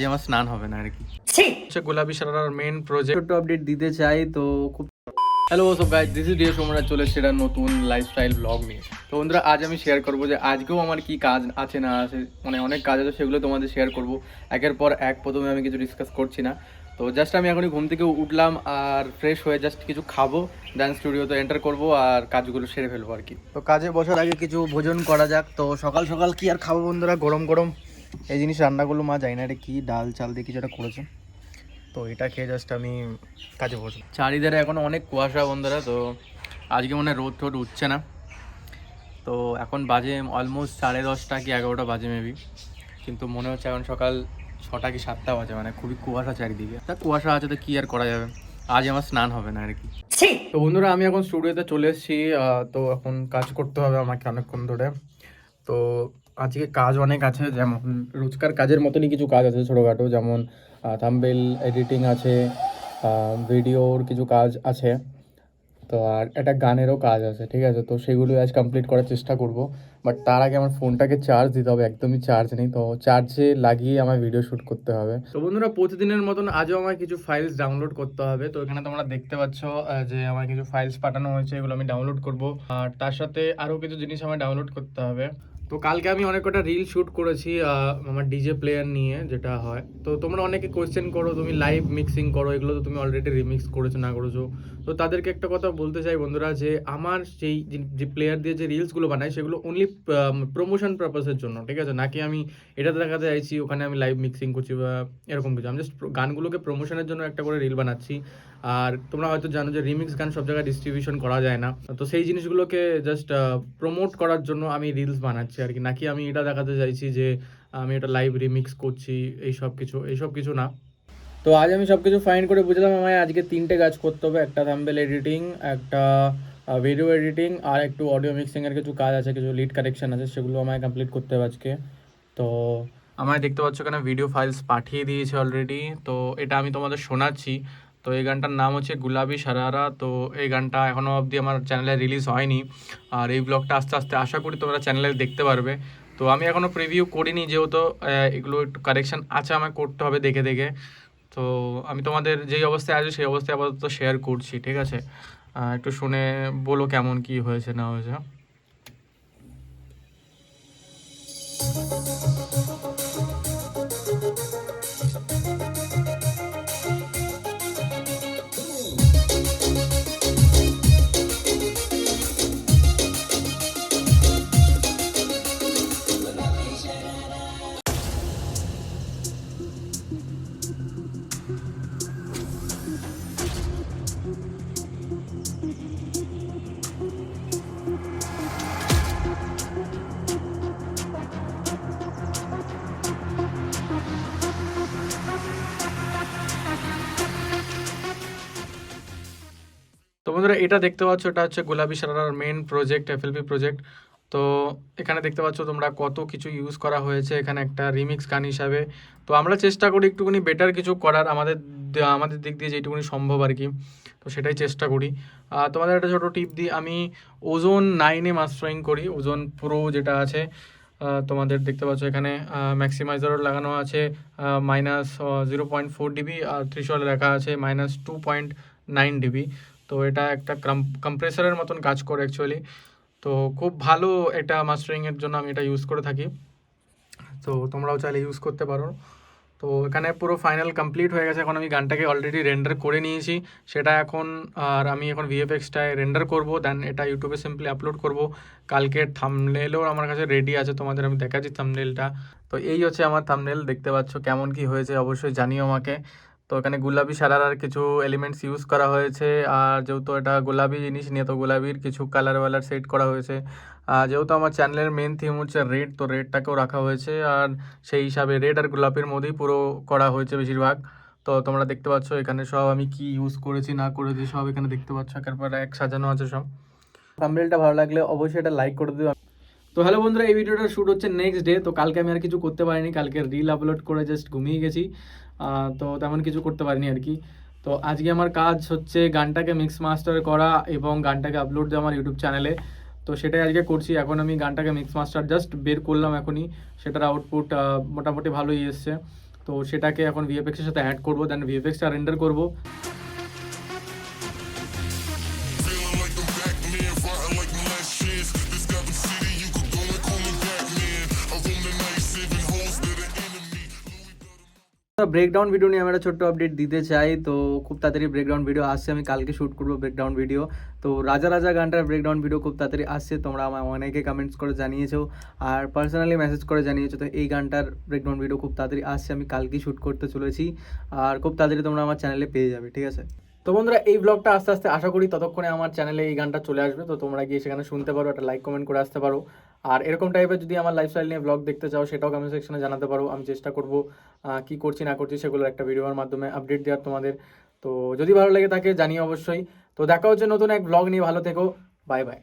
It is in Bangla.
আজ আমার স্নান হবে না আর কি। হচ্ছে গোলাপি সারার মেন প্রজেক্ট ছোট্ট আপডেট দিতে চাই তো খুব হ্যালো সব গাইজ দিস ইজ ডিএস সোমরা চলে এসেছে একটা নতুন লাইফস্টাইল ব্লগ নিয়ে। তো বন্ধুরা আজ আমি শেয়ার করব যে আজকেও আমার কি কাজ আছে না আছে মানে অনেক কাজ আছে সেগুলো তোমাদের শেয়ার করব। একের পর এক প্রথমে আমি কিছু ডিসকাস করছি না। তো জাস্ট আমি এখনই ঘুম থেকে উঠলাম আর ফ্রেশ হয়ে জাস্ট কিছু খাব ডান্স স্টুডিওতে এন্টার করব আর কাজগুলো সেরে ফেলব আর কি। তো কাজে বসার আগে কিছু ভোজন করা যাক। তো সকাল সকাল কি আর খাব বন্ধুরা? গরম গরম। এই জিনিস রান্না করল মা জানি না এটা কি ডাল চাল দিয়ে কিছু একটা করেছে। তো এটা খেয়ে জাস্ট আমি কাজে বসবো চারিধারে এখন অনেক কুয়াশা বন্ধুরা তো আজকে মনে হয় রোদ টোদ উঠছে না। তো এখন বাজে অলমোস্ট সাড়ে দশটা কি এগারোটা বাজে মেবি কিন্তু মনে হচ্ছে এখন সকাল ছটা কি সাতটা বাজে মানে খুবই কুয়াশা চারিদিকে। তা কুয়াশা আছে তো কি আর করা যাবে? আজ আমার স্নান হবে না আর কি। তো বন্ধুরা আমি এখন স্টুডিওতে চলে এসেছি তো এখন কাজ করতে হবে আমাকে অনেকক্ষণ ধরে। তো আজকে কাজ অনেক আছে, যেমন রোজকার কাজের মতনই কিছু কাজ আছে ছোটোখাটো, যেমন থাম্বেল এডিটিং আছে ভিডিওর কিছু কাজ আছে। তো আর একটা গানেরও কাজ আছে, ঠিক আছে? তো সেগুলো আজ কমপ্লিট করার চেষ্টা করব। বাট তার আগে আমার ফোনটাকে চার্জ দিতে হবে, একদমই চার্জ নেই। তো চার্জে লাগিয়ে আমার ভিডিও শ্যুট করতে হবে। তো বন্ধুরা, প্রতিদিনের মতন আজও আমার কিছু ফাইলস ডাউনলোড করতে হবে। তো এখানে তোমরা দেখতে পাচ্ছ যে আমার কিছু ফাইলস পাঠানো হয়েছে, এগুলো আমি ডাউনলোড করব। আর তার সাথে আরও কিছু জিনিস আমার ডাউনলোড করতে হবে। তো কালকে আমি অনেক কটা রিল শ্যুট করেছি আমার ডিজে প্লেয়ার নিয়ে যেটা হয়। তো তোমরা অনেকে কোয়েশ্চেন করো, তুমি লাইভ মিক্সিং করো, এগুলো তো তুমি অলরেডি রিমিক্স করেছ, না করেছ। তো তাদেরকে একটা কথা বলতে চাই বন্ধুরা যে, আমার সেই যে- প্লেয়ার দিয়ে যে রিলসগুলো বানাই, সেগুলো অনলি প্রমোশন পারপাসের জন্য, ঠিক আছে? নাকি আমি এটাতে দেখাতে চাইছি, ওখানে আমি লাইভ মিক্সিং করছি বা এরকম কিছু। আমি জাস্ট গানগুলোকে প্রমোশনের জন্য একটা করে রিল বানাচ্ছি। আর তোমরা হয়তো জানো যে রিমিক্স গান সব জায়গায় ডিস্ট্রিবিউশন করা যায় না। তো সেই জিনিসগুলোকে জাস্ট প্রমোট করার জন্য আমি রিলস বানাচ্ছি আর কি। নাকি আমি এটা দেখাতে চাইছি যে, আমি এটা লাইভ রিমিক্স করছি, এই সব কিছু এইসব কিছু না। তো আজ আমি সব কিছু ফাইন করে বুঝলাম আমায় আজকে তিনটে কাজ করতে হবে। একটা থাম্বেল এডিটিং একটা ভিডিও এডিটিং আর একটু অডিও মিক্সিংয়ের কিছু কাজ আছে, কিছু লিড কারেকশন আছে, সেগুলো আমায় কমপ্লিট করতে হবে আজকে। তো আমায় দেখতে পাচ্ছ এখানে ভিডিও ফাইলস পাঠিয়ে দিয়েছে অলরেডি তো এটা আমি তোমাদের শোনাচ্ছি। তো এই গানটার নাম হচ্ছে গুলাবি সারারা তো এই গানটা এখনও অবধি আমার চ্যানেলে রিলিজ হয়নি। আর এই ব্লগটা আস্তে আস্তে আশা করি তোমরা চ্যানেলে দেখতে পারবে। তো আমি এখনও প্রিভিউ করিনি যেহেতু এগুলো একটু কারেকশান আছে আমায় করতে হবে দেখে দেখে। তো আমি তোমাদের যেই অবস্থায় আছে সেই অবস্থায় আপাতত শেয়ার করছি, ঠিক আছে? একটু শুনে বলো কেমন কি হয়েছে না হয়েছে। তো বন্ধুরা, এটা দেখতে পাচ্ছ, এটা হচ্ছে গোলাপি সারার মেন প্রজেক্ট এফএলপি প্রজেক্ট তো এখানে দেখতে পাচ্ছ তোমরা কত কিছু ইউজ করা হয়েছে, এখানে একটা রিমিক্স গান হিসাবে। তো আমরা চেষ্টা করি একটুখানি বেটার কিছু করার, আমাদের আমাদের দিক দিয়ে যেটুকুনি সম্ভব আর কি। তো সেটাই চেষ্টা করি। তোমাদের একটা ছোটো টিপ দিই, আমি ওজোন নাইনে মাস্টারিং করি, ওজোন প্রো যেটা আছে। তোমাদের দেখতে পাচ্ছ এখানে ম্যাক্সিমাইজারও লাগানো আছে minus zero point four dB আর থ্রিশল লেখা আছে minus two point nine dB তো এটা একটা কম্প্রেসারের মতন কাজ করে অ্যাকচুয়ালি তো খুব ভালো এটা মাস্টারিংয়ের জন্য আমি এটা ইউজ করে থাকি। তো তোমরাও চাইলে ইউজ করতে পারো। তো এখানে পুরো ফাইনাল কমপ্লিট হয়ে গেছে। এখন আমি গানটাকে অলরেডি রেন্ডার করে নিয়েছি। সেটা এখন, আর আমি এখন ভিএফএক্সটায় রেন্ডার করব। দেন এটা ইউটিউবে সিম্পলি আপলোড করব। কালকে থামনেলও আমার কাছে রেডি আছে। তোমাদের আমি দেখাচ্ছি থামনেলটা তো এই হচ্ছে আমার থামনেল দেখতে পাচ্ছ কেমন কি হয়েছে। অবশ্যই জানিও আমাকে। তো এখানে গোলাপি সারার কিছু এলিমেন্টস ইউজ করা হয়েছে। আর যেহেতু এটা গোলাপি জিনিস নিয়ে, তো গোলাপির কিছু কালার ওয়ালার সেট করা হয়েছে। আর যেহেতু আমার চ্যানেলের মেন থিম হচ্ছে রেড তো রেডটাকেও রাখা হয়েছে। আর সেই হিসাবে রেড আর গোলাপির মধ্যেই পুরো করা হয়েছে বেশিরভাগ। তো তোমরা দেখতে পাচ্ছ, এখানে সব আমি কি ইউজ করেছি, না করেছি, সব এখানে দেখতে পাচ্ছ। একের পর এক সাজানো আছে সব। থাম্বনেলটা ভালো লাগলে অবশ্যই এটা লাইক করে দিও। তো হ্যালো বন্ধুরা, এই ভিডিওটা শ্যুট হচ্ছে নেক্সট ডে তো কালকে আমি আর কিছু করতে পারিনি, কালকে রিল আপলোড করে জাস্ট ঘুমিয়ে গেছি তো তেমন কিছু করতে পারিনি আর কি। তো আজকে আমার কাজ হচ্ছে গানটাকে মিক্স মাস্টার করা এবং গানটাকে আপলোড দেওয়া আমার ইউটিউব চ্যানেলে তো সেটাই আজকে করছি, এখন আমি গানটাকে মিক্স মাস্টার জাস্ট বের করলাম এখনই, সেটার আউটপুট মোটামুটি ভালোই এসছে। তো সেটাকে এখন ভিএফএক্সের সাথে অ্যাড করব দেন ভিএফএক্সটা রেন্ডার করব। ব্রেকডাউন ভিডিও নিয়ে আমি একটা ছোট্ট আপডেট দিতে চাই। তো খুব তাড়াতাড়ি ব্রেকডাউন ভিডিও আসছে, আমি কালকে শ্যুট করব ব্রেকডাউন ভিডিও তো রাজা রাজা গানটার ব্রেকডাউন ভিডিও খুব তাড়াতাড়ি আসছে, তোমরা আমার অনেকে কমেন্টস করে জানিয়েছো, আর পার্সোনালি মেসেজ করে জানিয়েছো, তো এই গানটার ব্রেকডাউন ভিডিও খুব তাড়াতাড়ি আসছে, আমি কালকেই শ্যুট করতে চলেছি। আর খুব তাড়াতাড়ি তোমরা আমার চ্যানেলে পেয়ে যাবে, ঠিক আছে? তো বন্ধুরা, এই ব্লগটা আস্তে আস্তে আশা করি ততক্ষণে আমার চ্যানেলে এই গানটা চলে আসবে। তো তোমরা গিয়ে সেখানে শুনতে পারো, একটা লাইক কমেন্ট করে আসতে পারো। আর এরকম টাইপের যদি আমার লাইফস্টাইল নিয়ে ব্লগ দেখতে চাও, সেটাও কমেন্ট সেকশনে জানাতে পারো। আমি চেষ্টা করব কি করছি, না করছি সেগুলো একটা ভিডিওর মাধ্যমে আপডেট দেওয়ার তোমাদের। তো যদি ভালো লাগে তাকে জানিয়ে অবশ্যই। তো দেখা হচ্ছে নতুন এক ব্লগ নিয়ে। ভালো থেকো। Bye bye